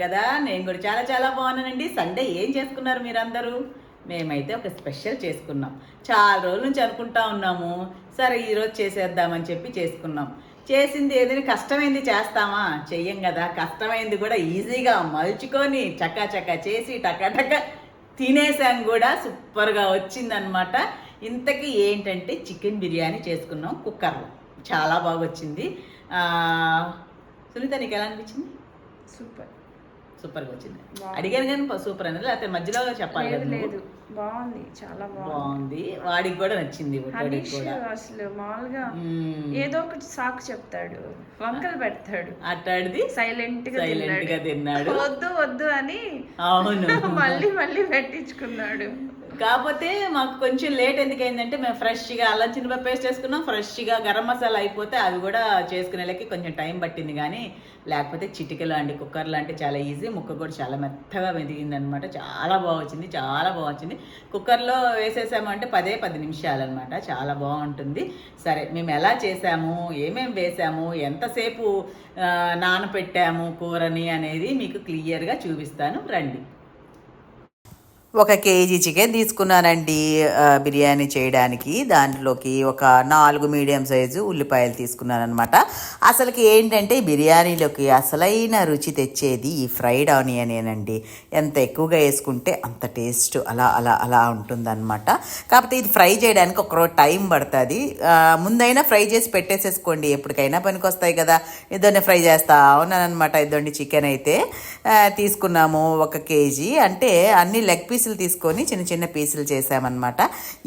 కదా? నేను కూడా చాలా చాలా బాగున్నానండి. సండే ఏం చేసుకున్నారు మీరందరూ? మేమైతే ఒక స్పెషల్ చేసుకున్నాం. చాలా రోజుల నుంచి అనుకుంటా ఉన్నాము. సరే ఈరోజు చేసేద్దామని చెప్పి చేసుకున్నాం. చేసింది ఏదైనా కష్టమైంది చేస్తామా? చెయ్యం కదా. కష్టమైంది కూడా ఈజీగా మలుచుకొని చక్కా చక్కా చేసి టకాటక టకా తినేసాం కూడా. సూపర్గా వచ్చిందనమాట ఇంతకీ ఏంటంటే చికెన్ బిర్యానీ చేసుకున్నాం కుక్కర్లో. చాలా బాగా వచ్చింది సునీత నీకు ఎలా అనిపించింది? సూపర్. సూపర్గా వచ్చింది. అడిగాను కానీ సూపర్ అనేది లేకపోతే మధ్యలో చెప్పాలి లేదు బాగుంది. చాలా బాగుంది. వాడికి కూడా నచ్చింది అసలు మామూలుగా మ్మ్. ఏదో ఒకటి సాకు చెప్తాడు. వంకలు పెడతాడు. అట్లాడిది సైలెంట్గా సైలెంట్గా తిన్నాడు. తిన్నాడు. వద్దు వద్దు అని అవును. మళ్ళీ మళ్ళీ పెట్టించుకున్నాడు. కాకపోతే మాకు కొంచెం లేట్ ఎందుకు అయిందంటే మేము ఫ్రెష్గా అల్లం చిన్న పేస్ట్ చేసుకున్నాం. ఫ్రెష్గా గరం మసాలా అయిపోతే అవి కూడా చేసుకునేలకి కొంచెం టైం పట్టింది కానీ లేకపోతే చిటికలు అండి కుక్కర్లు అంటే చాలా ఈజీ ముక్క కూడా చాలా మెత్తగా మెదిగింది అనమాట చాలా బాగా వచ్చింది చాలా బాగా కుక్కర్లో వేసేసామంటే పదే పది నిమిషాలు అనమాట. చాలా బాగుంటుంది. సరే మేము ఎలా చేసాము ఏమేమి వేసాము ఎంతసేపు నానపెట్టాము కూరని అనేది మీకు క్లియర్గా చూపిస్తాను. రండి. ఒక కేజీ చికెన్ తీసుకున్నానండి బిర్యానీ చేయడానికి. దాంట్లోకి ఒక నాలుగు మీడియం సైజు ఉల్లిపాయలు తీసుకున్నాను అనమాట అసలుకి ఏంటంటే బిర్యానీలోకి అసలైన రుచి తెచ్చేది ఈ ఫ్రైడ్ ఆనియనేనండి. ఎంత ఎక్కువగా వేసుకుంటే అంత టేస్ట్ అలా అలా అలా ఉంటుందన్నమాట. కాకపోతే ఇది ఫ్రై చేయడానికి ఒక రోజు టైం పడుతుంది. ముందైనా ఫ్రై చేసి పెట్టేసేసుకోండి. ఎప్పటికైనా పనికి వస్తాయి కదా. ఇద్దరిని ఫ్రై చేస్తా ఉన్నానమాట ఇద్దరిని చికెన్ అయితే తీసుకున్నాము ఒక కేజీ. అంటే అన్ని లెగ్ పీస్ పీసులు తీసుకొని చిన్న చిన్న పీసులు చేసామన్నమాట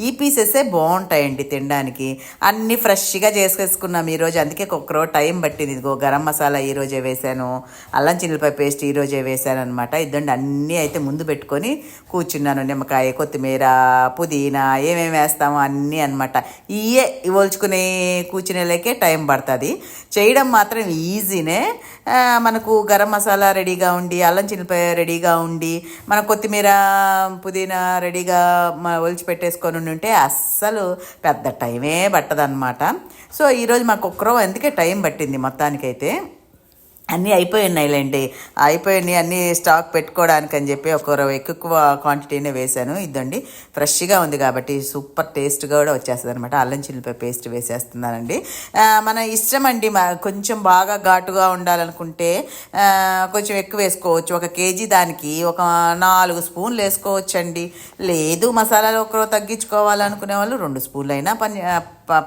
ఈ పీసెసే బాగుంటాయండి తినడానికి. అన్నీ ఫ్రెష్గా చేసేసుకున్నాం ఈరోజు. అందుకే ఒక టైం పట్టింది. ఇదిగో గరం మసాలా ఈ రోజే వేసాను అల్లం చిల్లిపాయ పేస్ట్ ఈ రోజే వేసాను అనమాట ఇద్దండి అన్నీ అయితే ముందు పెట్టుకొని కూర్చున్నాను. నిమ్మకాయ కొత్తిమీర పుదీనా ఏమేమి వేస్తాము అన్నీ అనమాట ఇయే ఇవోల్చుకునే కూర్చునేలేకే టైం పడుతుంది. చేయడం మాత్రం ఈజీనే. మనకు గరం మసాలా రెడీగా ఉండి అల్లం చిల్లిపాయ రెడీగా ఉండి మన కొత్తిమీర పుదీనా రెడీగా మా ఒలిచి పెట్టేసుకొని ఉంటే అస్సలు పెద్ద టైమే పట్టదనమాట సో ఈరోజు మాకు ఒక్కరో అందుకే టైం పట్టింది మొత్తానికైతే. అన్నీ అయిపోయి ఉన్నాయిలేండి అయిపోయినాయి అన్నీ స్టాక్ పెట్టుకోవడానికి అని చెప్పి ఒక ఎక్కువ క్వాంటిటీనే వేశాను. ఇదండి ఫ్రెష్గా ఉంది కాబట్టి సూపర్ టేస్ట్గా కూడా వచ్చేస్తుంది అనమాట అల్లం చిల్లిపాయ పేస్ట్ వేసేస్తున్నానండి. మన ఇష్టం అండి మా కొంచెం బాగా ఘాటుగా ఉండాలనుకుంటే కొంచెం ఎక్కువ వేసుకోవచ్చు. ఒక కేజీ దానికి ఒక నాలుగు స్పూన్లు వేసుకోవచ్చు అండి లేదు మసాలాలు ఒకరో తగ్గించుకోవాలనుకునే వాళ్ళు రెండు స్పూన్లు అయినా పని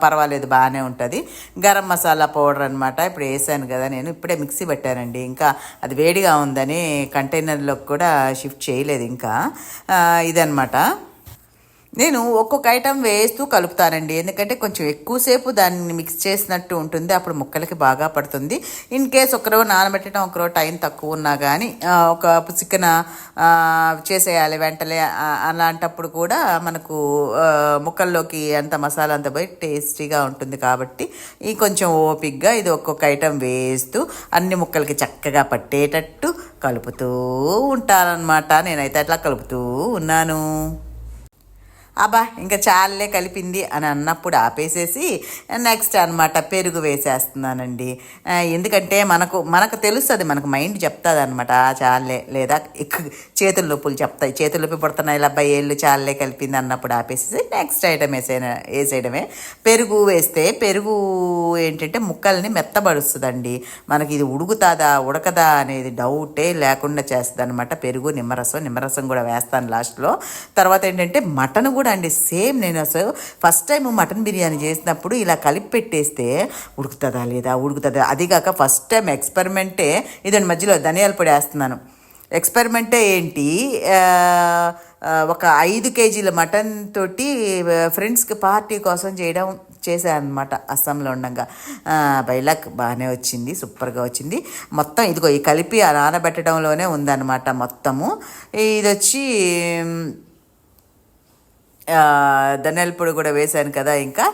పర్వాలేదు బాగానే ఉంటుంది. గరం మసాలా పౌడర్ అనమాట ఇప్పుడు వేసాను కదా నేను ఇప్పుడే మిక్సీ పెట్టానండి. ఇంకా అది వేడిగా ఉందని కంటైనర్లోకి కూడా షిఫ్ట్ చేయలేదు ఇంకా. ఇదనమాట నేను ఒక్కొక్క ఐటెం వేస్తూ కలుపుతానండి. ఎందుకంటే కొంచెం ఎక్కువసేపు దాన్ని మిక్స్ చేసినట్టు ఉంటుంది. అప్పుడు ముక్కలకి బాగా పడుతుంది. ఇన్ కేస్ ఒకరో నానబెట్టడం ఒకరో టైం తక్కువ ఉన్నా కానీ ఒక చికెన్ చేసేయాలి వెంటనే. అలాంటప్పుడు కూడా మనకు ముక్కల్లోకి అంత మసాలా అంత పోయి టేస్టీగా ఉంటుంది కాబట్టి ఈ కొంచెం ఓపిక్గా ఇది ఒక్కొక్క ఐటెం వేస్తూ అన్ని ముక్కలకి చక్కగా పట్టేటట్టు కలుపుతూ ఉంటానన్నమాట. నేనైతే అట్లా కలుపుతూ ఉన్నాను. అబ్బా ఇంకా చాలే కలిపింది అని అన్నప్పుడు ఆపేసేసి నెక్స్ట్ అన్నమాట పెరుగు వేసేస్తున్నానండి. ఎందుకంటే మనకు మనకు తెలుస్తుంది మనకు మైండ్ చెప్తుంది అనమాట చాలే లేదా ఎక్కు- చేతుల నొప్పులు చెప్తాయి. చేతుల నొప్పి పడుతున్నాయి ఇలా అబ్బాయి ఏళ్ళు చాలే కలిపింది అన్నప్పుడు ఆపేసేసి నెక్స్ట్ ఐటమ్ వేసే వేసేయడమే. పెరుగు వేస్తే పెరుగు ఏంటంటే ముక్కల్ని మెత్తబడుస్తుందండి. మనకి ఇది ఉడుకుతుందా ఉడకదా అనేది డౌటే లేకుండా చేస్తుంది అనమాట పెరుగు నిమ్మరసం నిమ్మరసం కూడా వేస్తాను లాస్ట్లో తర్వాత ఏంటంటే మటన్ కూడా అండి సేమ్ నేను అసలు ఫస్ట్ టైం మటన్ బిర్యానీ చేసినప్పుడు ఇలా కలిపి పెట్టేస్తే ఉడుకుతుందా లేదా? ఉడుకుతుందా? అదిగాక ఫస్ట్ టైం ఎక్స్పెరిమెంటే ఇదండి మధ్యలో ధనియాల పొడి వేస్తున్నాను. ఎక్స్పెరిమెంటే ఏంటి? ఒక ఐదు కేజీల మటన్ తోటి ఫ్రెండ్స్కి పార్టీ కోసం చేయడం చేశాను అనమాట అస్సాంలో ఉండగా. బైలాక్ బాగానే వచ్చింది సూపర్గా వచ్చింది. మొత్తం ఇదిగో ఈ కలిపి ఆ నానబెట్టడంలోనే ఉందన్నమాట మొత్తము. ఇది వచ్చి ధనియాల పొడి కూడా వేశాను కదా ఇంకా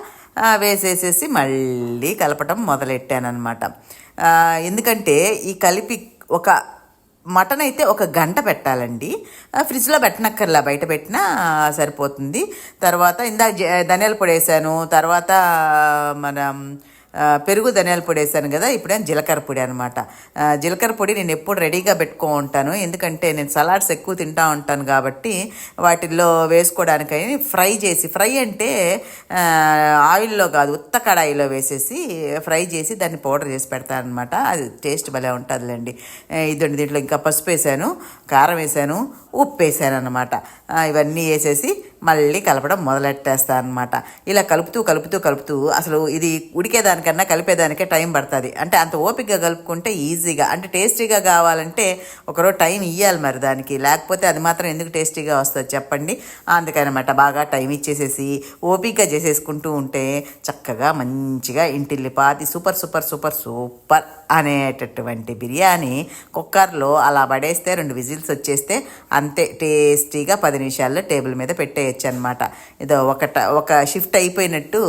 వేసేసేసి మళ్ళీ కలపటం మొదలెట్టాను అనమాట ఎందుకంటే ఈ కలిపి ఒక మటన్ అయితే ఒక గంట పెట్టాలండి. ఫ్రిడ్జ్లో పెట్టనక్కర్లా బయట పెట్టినా సరిపోతుంది. తర్వాత ఇందాక ధనియాల పొడి వేసాను. తర్వాత మన పెరుగు ధనియాల పొడి వేసాను కదా ఇప్పుడేం జీలకర్ర పొడి అనమాట జీలకర్ర పొడి నేను ఎప్పుడు రెడీగా పెట్టుకో ఉంటాను. ఎందుకంటే నేను సలాడ్స్ ఎక్కువ తింటా ఉంటాను కాబట్టి వాటిల్లో వేసుకోవడానికి ఫ్రై చేసి ఫ్రై అంటే ఆయిల్లో కాదు ఉత్త కడాయిలో వేసేసి ఫ్రై చేసి దాన్ని పౌడర్ చేసి పెడతాను అనమాట అది టేస్ట్ భలే ఉంటుందిలేండి. ఇదండి దీంట్లో ఇంకా పసుపు వేసాను కారం వేసాను ఉప్పు వేసాను అనమాట ఇవన్నీ వేసేసి మళ్ళీ కలపడం మొదలెట్టేస్తాను అనమాట ఇలా కలుపుతూ కలుపుతూ కలుపుతూ అసలు ఇది ఉడికేదానికన్నా కలిపేదానికే టైం పడుతుంది. అంటే అంత ఓపికగా కలుపుకుంటే ఈజీగా అంటే టేస్టీగా కావాలంటే ఒకరో టైం ఇవ్వాలి మరి దానికి. లేకపోతే అది మాత్రం ఎందుకు టేస్టీగా వస్తుంది చెప్పండి. అందుకనమాట బాగా టైం ఇచ్చేసేసి ఓపికగా చేసేసుకుంటూ ఉంటే చక్కగా మంచిగా ఇంటిల్లిపాతి సూపర్ సూపర్ సూపర్ సూపర్ అనేటటువంటి బిర్యానీ కుక్కర్లో అలా పడేస్తే రెండు విజిల్స్ వచ్చేస్తే అంతే టేస్టీగా పది నిమిషాల్లో టేబుల్ మీద పెట్టేయచ్చు అనమాట ఇదో ఒక ఒక షిఫ్ట్ అయిపోయినట్టు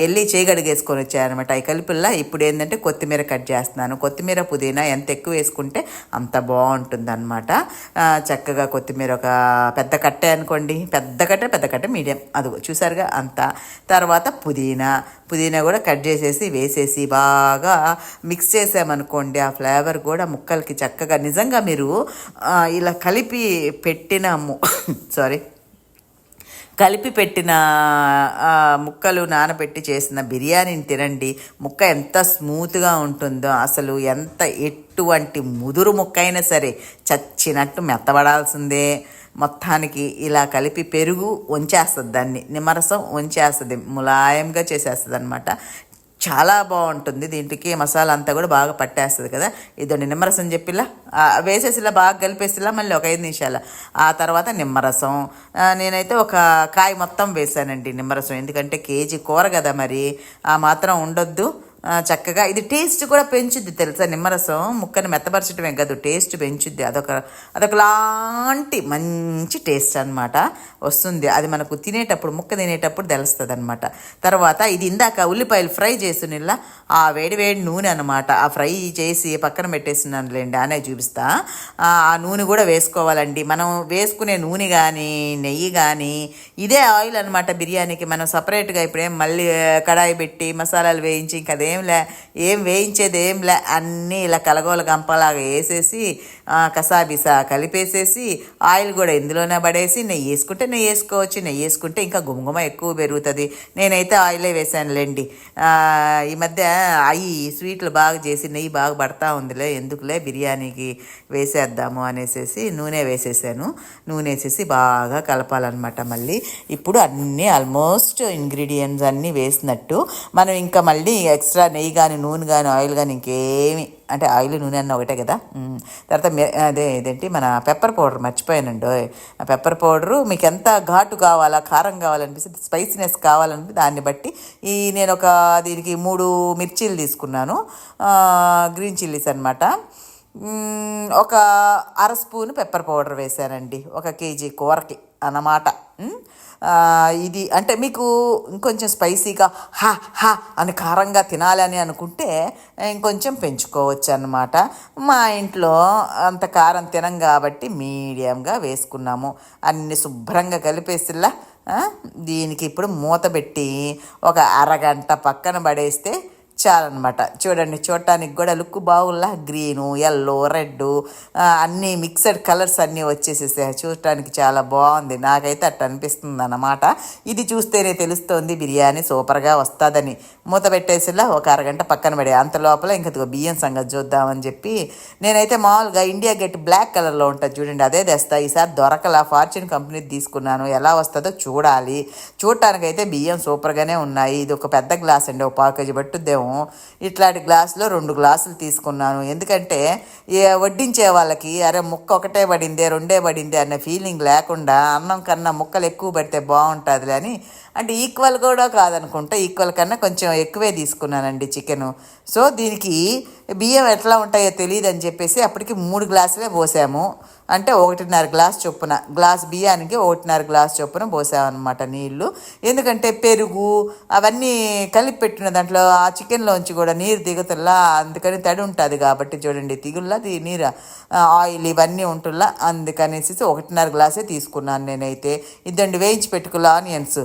వెళ్ళి చేయగడిగేసుకొని వచ్చాయనమాట ఈ కలిపిల్లా ఇప్పుడు ఏంటంటే కొత్తిమీర కట్ చేస్తున్నాను. కొత్తిమీర పుదీనా ఎంత ఎక్కువ వేసుకుంటే అంత బాగుంటుంది అనమాట చక్కగా కొత్తిమీర ఒక పెద్ద కట్టే అనుకోండి. పెద్ద కట్టే పెద్ద కట్టే మీడియం. అది చూసారుగా అంత. తర్వాత పుదీనా. పుదీనా కూడా కట్ చేసేసి వేసేసి బాగా మిక్స్ చేసామనుకోండి ఆ ఫ్లేవర్ కూడా ముక్కలకి చక్కగా నిజంగా మీరు ఇలా కలిపి పెట్టిన సారీ కలిపి పెట్టిన ముక్కలు నానబెట్టి చేసిన బిర్యానీని తినండి. ముక్క ఎంత స్మూత్గా ఉంటుందో అసలు ఎంత ఎటువంటి ముదురు ముక్క అయినా సరే చచ్చినట్టు మెత్తబడాల్సిందే. మొత్తానికి ఇలా కలిపి పెరుగు వంచేస్తుంది దాన్ని నిమ్మరసం వంచేస్తుంది ములాయంగా చేసేస్తుంది అనమాట చాలా బాగుంటుంది. దీంట్లోకి మసాలా అంతా కూడా బాగా పట్టేస్తుంది కదా. ఇదండి నిమ్మరసం చెప్పిలా వేసేసిలా బాగా కలిపేసిలా మళ్ళీ ఒక ఐదు నిమిషాలు. ఆ తర్వాత నిమ్మరసం. నేనైతే ఒక కాయ మొత్తం వేసానండి నిమ్మరసం. ఎందుకంటే కేజీ కూర కదా మరి. ఆ మాత్రం ఉండొద్దు. చక్కగా ఇది టేస్ట్ కూడా పెంచుద్ది తెలుసా? నిమ్మరసం ముక్కని మెత్తపరచడమే కాదు టేస్ట్ పెంచుద్ది. అదొక అదొక లాంటి మంచి టేస్ట్ అన్నమాట. వస్తుంది. అది మనకు తినేటప్పుడు ముక్క తినేటప్పుడు తెలుస్తుంది అనమాట తర్వాత ఇది ఇందాక ఉల్లిపాయలు ఫ్రై చేసిన ఆ వేడి వేడి నూనె అనమాట ఆ ఫ్రై చేసి పక్కన పెట్టేసినానులేండి అనే చూపిస్తా. ఆ ఆ నూనె కూడా వేసుకోవాలండి. మనం వేసుకునే నూనె కానీ నెయ్యి కానీ ఇదే ఆయిల్ అనమాట బిర్యానీకి. మనం సపరేట్గా ఇప్పుడేం మళ్ళీ కడాయి పెట్టి మసాలాలు వేయించి ఇంకా ఏంలే లే ఏం వేయించేది ఏం లే అన్నీ ఇలా కలగోల గంపలాగా వేసేసి కసాబిసా కలిపేసేసి ఆయిల్ కూడా ఇందులోనే పడేసి నెయ్యి వేసుకుంటే నెయ్యి వేసుకోవచ్చు నెయ్యి వేసుకుంటే ఇంకా గుమగుమ ఎక్కువ పెరుగుతుంది. నేనైతే ఆయిలే వేసానులేండి. ఈ మధ్య అవి స్వీట్లు బాగా చేసి నెయ్యి బాగా పడతా ఉందిలే ఎందుకులే బిర్యానీకి వేసేద్దాము అనేసి నూనె వేసేసాను. నూనె వేసేసి బాగా కలపాలన్నమాట మళ్ళీ. ఇప్పుడు అన్నీ ఆల్మోస్ట్ ఇంగ్రీడియంట్స్ అన్నీ వేసినట్టు. మనం ఇంకా మళ్ళీ ఎక్స్ట్రా నెయ్యి కానీ నూనె కానీ ఆయిల్ కానీ ఇంకేమి అంటే ఆయిల్ నూనె అన్న ఒకటే కదా? తర్వాత అదే ఇదేంటి? మన పెప్పర్ పౌడర్ మర్చిపోయానండి. ఆ పెప్పర్ పౌడరు మీకు ఎంత ఘాటు కావాలా కారం కావాలనిపిస్తే స్పైసీనెస్ కావాలనిపి దాన్ని బట్టి ఈ నేను ఒక దీనికి మూడు మిర్చీలు తీసుకున్నాను. గ్రీన్ చిల్లీస్ అనమాట ఒక అర స్పూన్ పెప్పర్ పౌడర్ వేశానండి. ఒక కేజీ కూరకి అన్నమాట. ఇది అంటే మీకు ఇంకొంచెం స్పైసీగా హా హా అని కారంగా తినాలని అనుకుంటే ఇంకొంచెం పెంచుకోవచ్చు అన్నమాట మా ఇంట్లో అంత కారం తినం కాబట్టి మీడియంగా వేసుకున్నాము. అన్ని శుభ్రంగా కలిపేసిలా దీనికి ఇప్పుడు మూత పెట్టి ఒక అరగంట పక్కన పడేస్తే చాలన్నమాట చూడండి చూడటానికి కూడా లుక్ బాగుల్లా గ్రీను ఎల్లో రెడ్ అన్నీ మిక్సడ్ కలర్స్ అన్నీ వచ్చేసేసాయి. చూడటానికి చాలా బాగుంది. నాకైతే అట్ట అనిపిస్తుంది అన్నమాట ఇది చూస్తేనే తెలుస్తోంది బిర్యానీ సూపర్గా వస్తుందని. మూత పెట్టేసిలా ఒక అరగంట పక్కన పడే అంత లోపల ఇంక బియ్యం సంగతి చూద్దామని చెప్పి నేనైతే మామూలుగా ఇండియా గెట్ బ్లాక్ కలర్లో ఉంటుంది చూడండి అదే తెస్తా. ఈసారి దొరకలా. ఫార్చ్యూన్ కంపెనీ తీసుకున్నాను. ఎలా వస్తుందో చూడాలి. చూడటానికైతే బియ్యం సూపర్గానే ఉన్నాయి. ఇది ఒక పెద్ద గ్లాస్ అండి ఒక పావు పట్టుద్దేమో. పట్టుద్దేమో ఇట్లాంటి గ్లాసులో రెండు గ్లాసులు తీసుకున్నాను. ఎందుకంటే ఏ వడ్డించే వాళ్ళకి అరే ముక్క ఒకటే పడిందే రెండే పడిందే అనే ఫీలింగ్ లేకుండా అన్నం కన్నా ముక్కలు ఎక్కువ పడితే బాగుంటుందిలే అని అంటే ఈక్వల్ కూడా కాదనుకుంటా ఈక్వల్ కన్నా కొంచెం ఎక్కువే తీసుకున్నానండి చికెను. సో దీనికి బియ్యం ఎట్లా ఉంటాయో తెలియదు అని చెప్పేసి అప్పటికి మూడు గ్లాసులే పోసాము. అంటే ఒకటిన్నర గ్లాస్ చొప్పున గ్లాస్ బియ్యానికి ఒకటిన్నర గ్లాస్ చొప్పున పోసామన్నమాట నీళ్ళు. ఎందుకంటే పెరుగు అవన్నీ కలిపి పెట్టిన దాంట్లో ఆ చికెన్లోంచి కూడా నీరు దిగుతుల్లా అందుకని తడి ఉంటుంది కాబట్టి చూడండి తిగుల్లా నీరు ఆయిల్ ఇవన్నీ ఉంటుల్లా అందుకనేసి ఒకటిన్నర గ్లాసే తీసుకున్నాను నేనైతే. ఇద్దండి వేయించి పెట్టుకున్న ఆనియన్స్.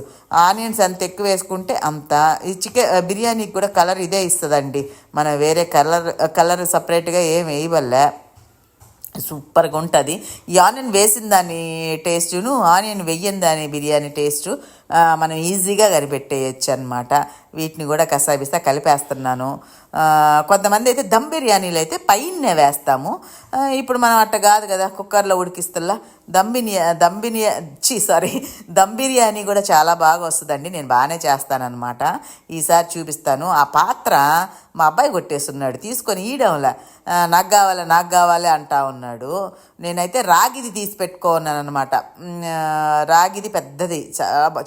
ఆనియన్స్ అంత ఎక్కువ వేసుకుంటే అంత ఈ చికెన్ బిర్యానీకి కూడా కలర్ ఇదే ఇస్తుందండి. మనం వేరే కలర్ కలర్ సపరేట్గా ఏం వేయవల్లే. సూపర్గా ఉంటుంది. ఈ ఆనియన్ వేసిన దాని టేస్టును ఆనియన్ వెయ్యని దాని బిర్యానీ టేస్టు మనం ఈజీగా కనిపెట్టేయచ్చు అనమాట వీటిని కూడా కసాపిస్తా కలిపేస్తున్నాను. కొంతమంది అయితే దమ్ బిర్యానీలు అయితే పైన వేస్తాము. ఇప్పుడు మనం అట్ట కాదు కదా కుక్కర్లో ఉడికిస్తుల్లా. దమ్ బిర్యా దమ్ బిర్యా సారీ. దమ్ బిర్యానీ కూడా చాలా బాగా వస్తుందండి. నేను బాగానే చేస్తానన్నమాట. ఈసారి చూపిస్తాను. ఆ పాత్ర మా అబ్బాయి కొట్టేస్తున్నాడు. తీసుకొని ఈయడంలా. నాకు కావాలి నాకు కావాలి అంటా ఉన్నాడు. నేనైతే రాగిది తీసి పెట్టుకున్నాను అనమాట రాగిది పెద్దది.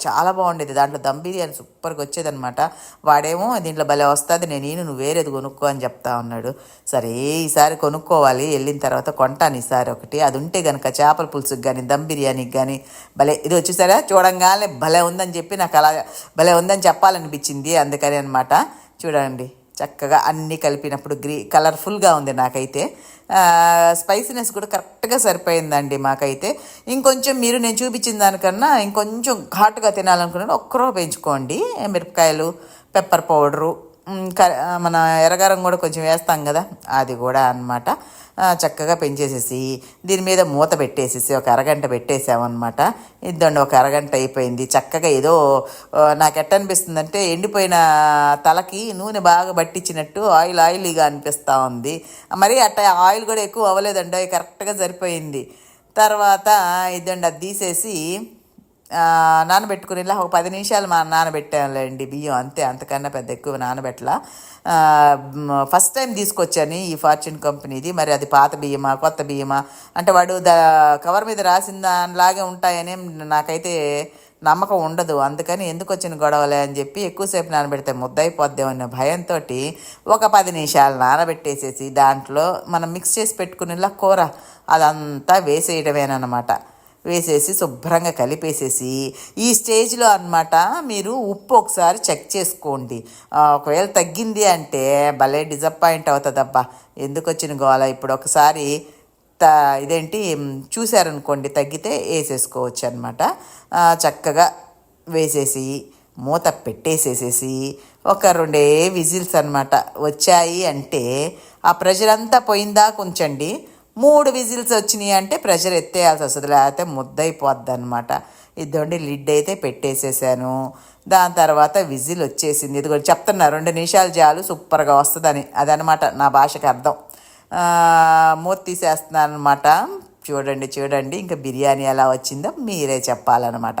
చాలా చాలా బాగుండేది. దాంట్లో దమ్ బిర్యానీ సూపర్గా వచ్చేదనమాట వాడేమో దీంట్లో భలే వస్తుంది నేను ఈయన నువ్వు వేరేది కొనుక్కో అని చెప్తా ఉన్నాడు. సరే ఈసారి కొనుక్కోవాలి వెళ్ళిన తర్వాత కొంటాను ఈసారి ఒకటి. అది ఉంటే కనుక చేపల పులుసుకి కానీ దమ్ బిర్యానీకి కానీ భలే ఇది వచ్చేసారా? చూడంగానే భలే ఉందని చెప్పి నాకు అలా భలే ఉందని చెప్పాలనిపించింది అందుకని అనమాట చూడండి. చక్కగా అన్నీ కలిపినప్పుడు గ్రీ కలర్ఫుల్గా ఉంది నాకైతే. స్పైసీనెస్ కూడా కరెక్ట్గా సరిపోయిందండి మాకైతే. ఇంకొంచెం మీరు నేను చూపించిన దానికన్నా ఇంకొంచెం ఘాటుగా తినాలనుకున్నాడు ఒక్కరో పెంచుకోండి. మిరపకాయలు పెప్పర్ పౌడరు మన ఎర్రగారం కూడా కొంచెం వేస్తాం కదా అది కూడా అన్నమాట. చక్కగా పెంచేసేసి దీని మీద మూత పెట్టేసేసి ఒక అరగంట పెట్టేసామన్నమాట. ఇద్దండి ఒక అరగంట అయిపోయింది. చక్కగా ఏదో నాకు ఎట్ట అనిపిస్తుందంటే ఎండిపోయిన తలకి నూనె బాగా పట్టించినట్టు ఆయిల్ ఆయిలీగా అనిపిస్తూ ఉంది. మరి అట్ట ఆయిల్ కూడా ఎక్కువ అవ్వలేదండి అవి కరెక్ట్గా సరిపోయింది. తర్వాత ఇదండి అది తీసేసి నానబెట్టుకుని ఇలా ఒక పది నిమిషాలు మా నానబెట్టానులేండి బియ్యం అంతే అంతకన్నా పెద్ద ఎక్కువ నానబెట్టలా. ఫస్ట్ టైం తీసుకొచ్చాను ఈ ఫార్చ్యూన్ కంపెనీది మరి అది పాత బియ్యమా కొత్త బియ్యమా? అంటే వాడు ద కవర్ మీద రాసిన దానిలాగే ఉంటాయని నాకైతే నమ్మకం ఉండదు. అందుకని ఎందుకు వచ్చిన గొడవలే అని చెప్పి ఎక్కువసేపు నానబెడితే ముద్దయిపోద్దామన్న భయంతో ఒక పది నిమిషాలు నానబెట్టేసేసి దాంట్లో మనం మిక్స్ చేసి పెట్టుకునేలా కూర అదంతా వేసేయడమేనమాట వేసేసి శుభ్రంగా కలిపేసేసి ఈ స్టేజ్లో అన్నమాట మీరు ఉప్పు ఒకసారి చెక్ చేసుకోండి. ఒకవేళ తగ్గింది అంటే భలే డిసప్పాయింట్ అవుతుందబ్బా. ఎందుకు వచ్చిన గోళ ఇప్పుడు ఒకసారి త ఇదేంటి చూసారనుకోండి చూశారనుకోండి తగ్గితే వేసేసుకోవచ్చు అనమాట చక్కగా వేసేసి మూత పెట్టేసేసేసి ఒక రెండే విజిల్స్ అనమాట వచ్చాయి అంటే ఆ ప్రెషర్ అంతా పోయిందా? ఉంచండి మూడు విజిల్స్ వచ్చినాయి అంటే ప్రెషర్ ఎత్తేయాల్సి వస్తుంది. లేకపోతే ముద్దయిపోద్ది అనమాట ఇదండి లిడ్ అయితే పెట్టేసేసాను. దాని తర్వాత విజిల్ వచ్చేసింది. ఇది కూడా చెప్తున్నా రెండు నిమిషాలు చాలు సూపర్గా వస్తుందని. అదనమాట నా భాషకు అర్థం. మూత తీసేస్తున్నాను అనమాట చూడండి చూడండి ఇంకా బిర్యానీ ఎలా వచ్చిందో మీరే చెప్పాలన్నమాట.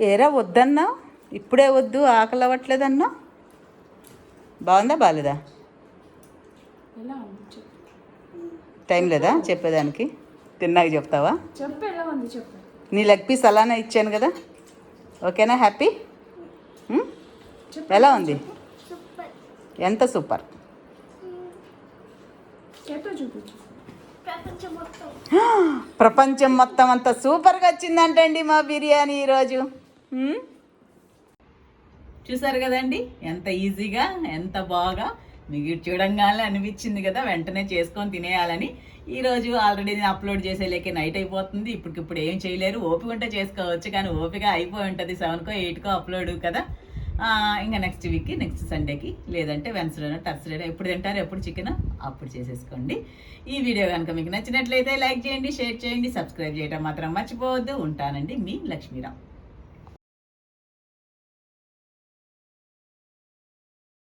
ఏరా వద్దన్నా? ఇప్పుడే వద్దు ఆకలి అవ్వట్లేదన్నా బాగుందా బాగాలేదా ఎలా ఉంది? చెప్పు. టైం లేదా చెప్పేదానికి? తిన్నాక చెప్తావా? చెప్పు ఎలా ఉంది చెప్పు. నీ లెగ్ పీస్ అలానే ఇచ్చాను కదా. ఓకేనా? హ్యాపీ? ఎలా ఉంది? ఎంత సూపర్. ప్రపంచం మొత్తం అంత సూపర్గా వచ్చిందంటండి మా బిర్యానీ ఈరోజు? చూసారు కదండి? ఎంత ఈజీగా ఎంత బాగా మీకు చూడంగానే అనిపించింది కదా వెంటనే చేసుకొని తినేయాలని. ఈరోజు ఆల్రెడీ నేను అప్లోడ్ చేసేలేకే నైట్ అయిపోతుంది. ఇప్పటికిప్పుడు ఏం చేయలేరు. ఓపిక ఉంటే చేసుకోవచ్చు కానీ ఓపిక అయిపోయి ఉంటుంది సెవెన్కో ఎయిట్కో అప్లోడ్ కదా. ఇంకా నెక్స్ట్ వీక్కి నెక్స్ట్ సండేకి లేదంటే వెన్స్డేనో టర్స్డేనో ఎప్పుడు తింటారో ఎప్పుడు చికెన్ అప్పుడు చేసేసుకోండి. ఈ వీడియో కనుక మీకు నచ్చినట్లయితే లైక్ చేయండి షేర్ చేయండి సబ్స్క్రైబ్ చేయడం మాత్రం మర్చిపోవద్దు. ఉంటానండి మీ లక్ష్మీరామ్.